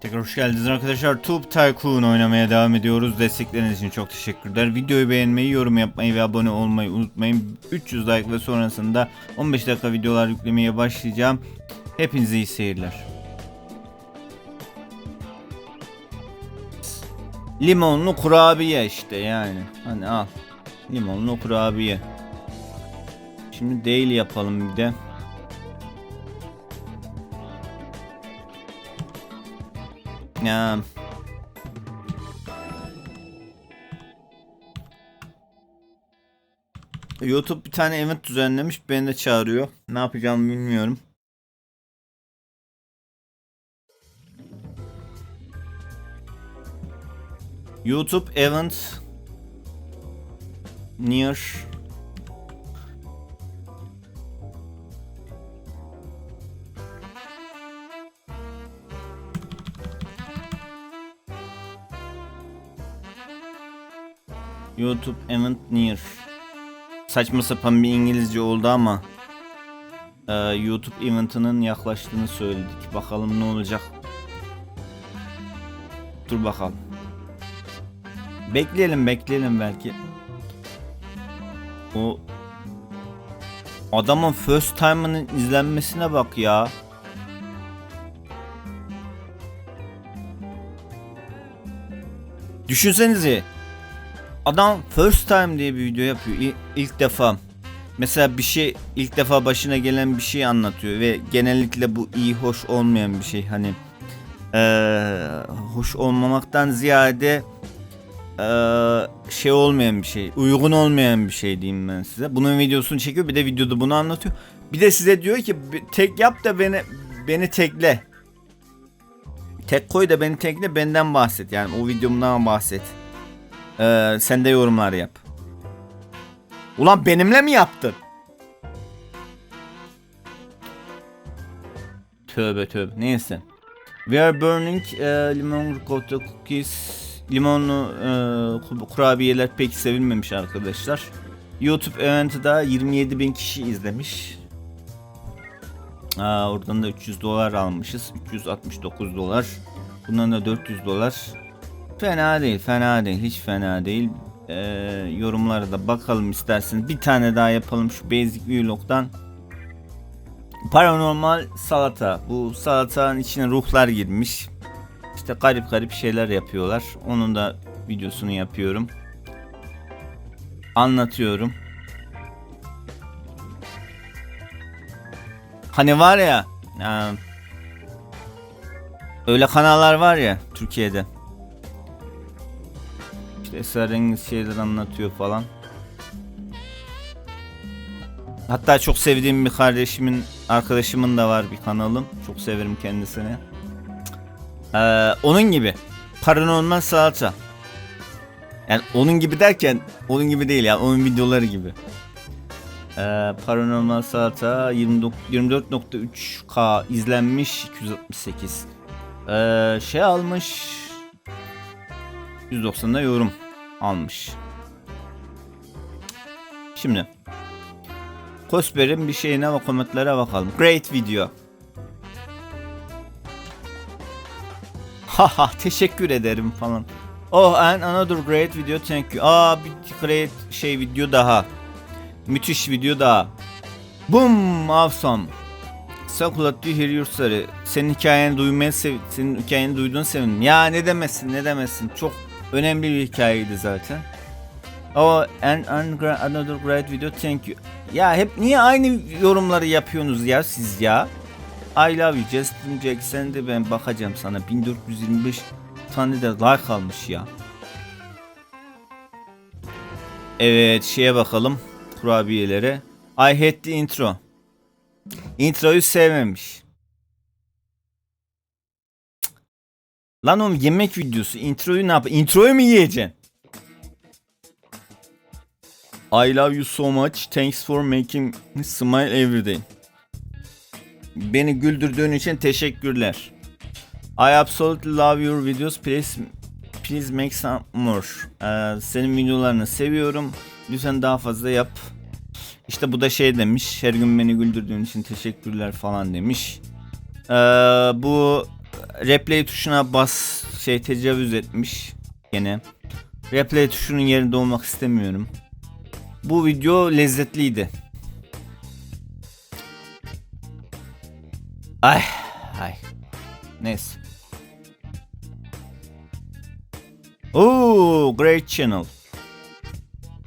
Tekrar hoş geldiniz arkadaşlar. Tube Tycoon oynamaya devam ediyoruz. Destekleriniz için çok teşekkürler. Videoyu beğenmeyi, yorum yapmayı ve abone olmayı unutmayın. 300 like ve sonrasında 15 dakika videolar yüklemeye başlayacağım. Hepinize iyi seyirler. Limonlu kurabiye işte yani. Hani al. Limonlu kurabiye. Şimdi değil yapalım bir de. Ya. YouTube bir tane event düzenlemiş. Beni de çağırıyor. Ne yapacağımı bilmiyorum. YouTube event near YouTube event near. Saçma sapan bir İngilizce oldu ama e, YouTube eventinin yaklaştığını söyledik. Bakalım ne olacak. Dur bakalım. Bekleyelim bekleyelim belki. O adamın first time'ının izlenmesine bak ya. Düşünsenize. Adam first time diye bir video yapıyor. İ- ilk defa. Mesela bir şey ilk defa başına gelen bir şey anlatıyor ve genellikle bu iyi hoş olmayan bir şey. Hani eee, hoş olmamaktan ziyade eee, şey olmayan bir şey, uygun olmayan bir şey diyeyim ben size. Bunun videosunu çekiyor, bir de videoda bunu anlatıyor. Bir de size diyor ki "Bir tek yap da beni beni tekle. Tek koy da beni tekle, benden bahset. Yani o videomdan bahset. Ee, sen de yorumlar yap. Ulan benimle mi yaptın? Tövbe tövbe. Neyse. We are burning e, limon ricotta cookies. Limonlu e, ku- kurabiyeler pek sevilmemiş arkadaşlar. YouTube eventi da 27 bin kişi izlemiş. Aa, oradan da 300 dolar almışız. 369 dolar. Bundan da 400 dolar. Fena değil, fena değil, hiç fena değil. Ee, yorumlara da bakalım isterseniz. Bir tane daha yapalım şu Basic Vlog'dan. Paranormal salata. Bu salatanın içine ruhlar girmiş. İşte garip garip şeyler yapıyorlar. Onun da videosunu yapıyorum. Anlatıyorum. Hani var ya, e, öyle kanallar var ya Türkiye'de. İşte esrarengiz şeyler anlatıyor falan. Hatta çok sevdiğim bir kardeşimin, arkadaşımın da var bir kanalım. Çok severim kendisini. Ee, onun gibi. Paranormal salata. Yani onun gibi derken onun gibi değil ya. Onun videoları gibi. Ee, Paranormal Salata 29 24.3K izlenmiş 268. Ee, şey almış 190'da yorum almış. Şimdi Kosper'in bir şeyine ve komentlere bakalım. Great video. Haha teşekkür ederim falan. Oh and another great video thank you. Aa bir great şey video daha. Müthiş video daha. Boom awesome. So glad to hear your story. Senin hikayeni duymaya sev senin hikayeni duyduğunu sevindim. Ya ne demesin ne demesin. Çok önemli bir hikayeydi zaten. Oh and, another great video thank you. Ya hep niye aynı yorumları yapıyorsunuz ya siz ya? I love you Justin Jack sen de ben bakacağım sana 1425 tane de like almış ya. Evet şeye bakalım kurabiyelere. I hate the intro. Introyu sevmemiş. Lan oğlum yemek videosu introyu ne yap? Introyu mu yiyeceksin? I love you so much. Thanks for making me smile every day. Beni güldürdüğün için teşekkürler. I absolutely love your videos. Please please make some more. Ee, senin videolarını seviyorum. Lütfen daha fazla yap. İşte bu da şey demiş. Her gün beni güldürdüğün için teşekkürler falan demiş. Ee, bu replay tuşuna bas şey tecavüz etmiş gene. Replay tuşunun yerinde olmak istemiyorum. Bu video lezzetliydi. Ay ay. Neyse. Oo, great channel.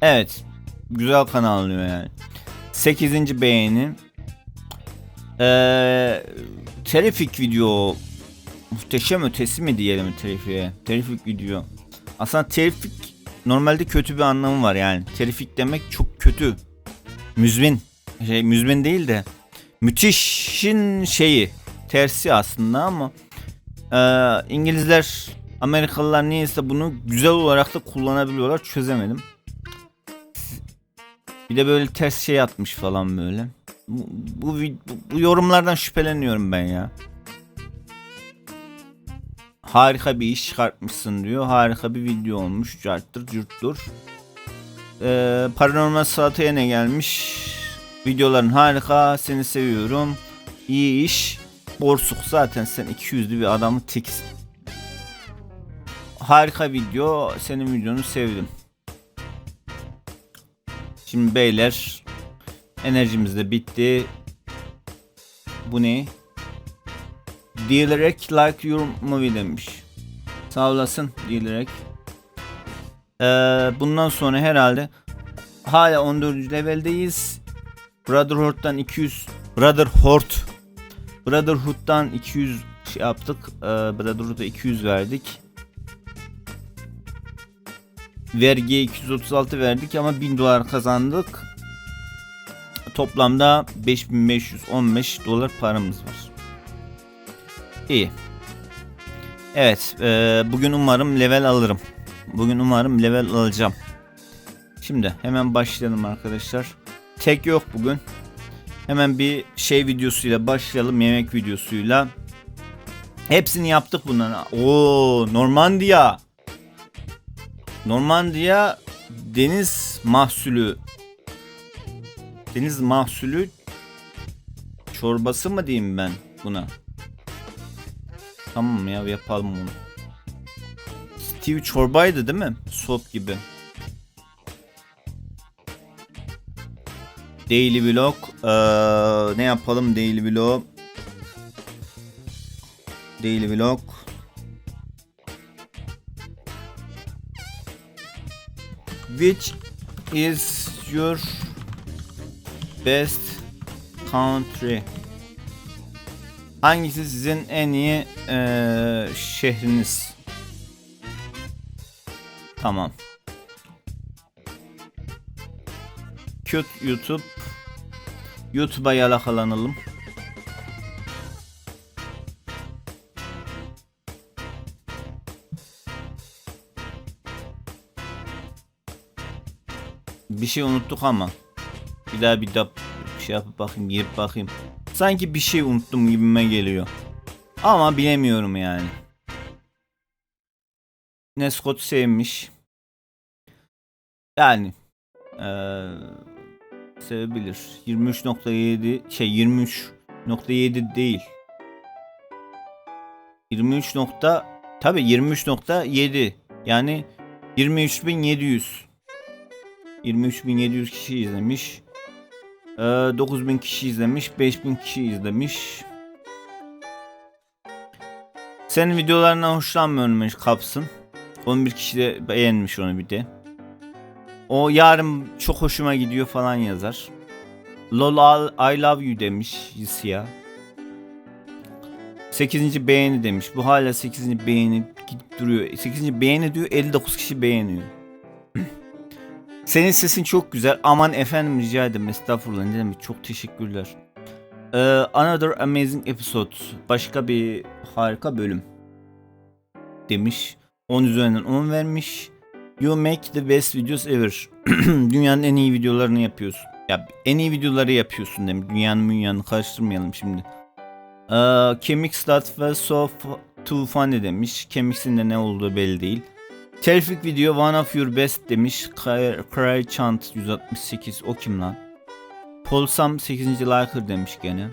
Evet. Güzel kanal diyor yani. 8. beğeni. Ee, terifik video muhteşem ötesi mi diyelim terifiye? Terifik video. Aslında terifik normalde kötü bir anlamı var yani. Terifik demek çok kötü. Müzmin. Şey müzmin değil de müthişin şeyi tersi aslında ama e, İngilizler Amerikalılar niyeyse bunu güzel olarak da kullanabiliyorlar çözemedim. Bir de böyle ters şey atmış falan böyle. Bu, bu, bu yorumlardan şüpheleniyorum ben ya. Harika bir iş çıkartmışsın diyor. Harika bir video olmuş. Carttır curttur. Ee, Paranormal Salata'ya ne gelmiş? Videoların harika. Seni seviyorum. İyi iş. Borsuk zaten sen 200'lü bir adamı teksin. Harika video. Senin videonu sevdim. Şimdi beyler enerjimiz de bitti. Bu ne? Direct like your movie demiş. Sağ olasın Direct. Ee, bundan sonra herhalde hala 14. leveldeyiz. Brotherhood'dan 200 Brotherhood Brotherhood'dan 200 şey yaptık. Ee, Brotherhood'a 200 verdik. Vergiye 236 verdik ama 1000 dolar kazandık. Toplamda 5515 dolar paramız var. İyi. Evet. E, bugün umarım level alırım. Bugün umarım level alacağım. Şimdi hemen başlayalım arkadaşlar. Tek yok bugün. Hemen bir şey videosuyla başlayalım. Yemek videosuyla. Hepsini yaptık bunların. Oo, Normandiya. Normandiya deniz mahsulü. Deniz mahsulü çorbası mı diyeyim ben buna? Tamam ya yapalım bunu. Steve çorbaydı değil mi? Sop gibi. Daily vlog. Ee, ne yapalım daily vlog? Daily vlog. Which is your best country? Hangisi sizin en iyi eee, şehriniz? Tamam. Cute YouTube. YouTube'a yalakalanalım. Bir şey unuttuk ama. Bir daha bir daha şey yapıp bakayım, girip bakayım. Sanki bir şey unuttum gibime geliyor. Ama bilemiyorum yani. Nescott sevmiş. Yani eee sevebilir. 23.7 şey 23.7 değil. 23 nokta tabi 23.7 yani 23.700 23.700 kişi izlemiş. Ee, 9000 kişi izlemiş, 5000 kişi izlemiş. Senin videolarından hoşlanmıyorum kapsın. 11 kişi de beğenmiş onu bir de. O yarın çok hoşuma gidiyor falan yazar. Lol I love you demiş Yisya. 8. beğeni demiş. Bu hala 8. beğeni gidip duruyor. 8. beğeni diyor 59 kişi beğeniyor. Senin sesin çok güzel. Aman efendim rica ederim. Estağfurullah ne demek. Çok teşekkürler. Ee, another amazing episode. Başka bir harika bölüm. Demiş. 10 üzerinden 10 vermiş. You make the best videos ever. Dünyanın en iyi videolarını yapıyorsun. Ya en iyi videoları yapıyorsun demiş. Dünyanın dünyanın karıştırmayalım şimdi. Ee, Kemix that was so too funny demiş. Kemix'in de ne olduğu belli değil. Telfik video one of your best demiş. Cry Chant 168 o kim lan? Polsam 8. liker demiş gene.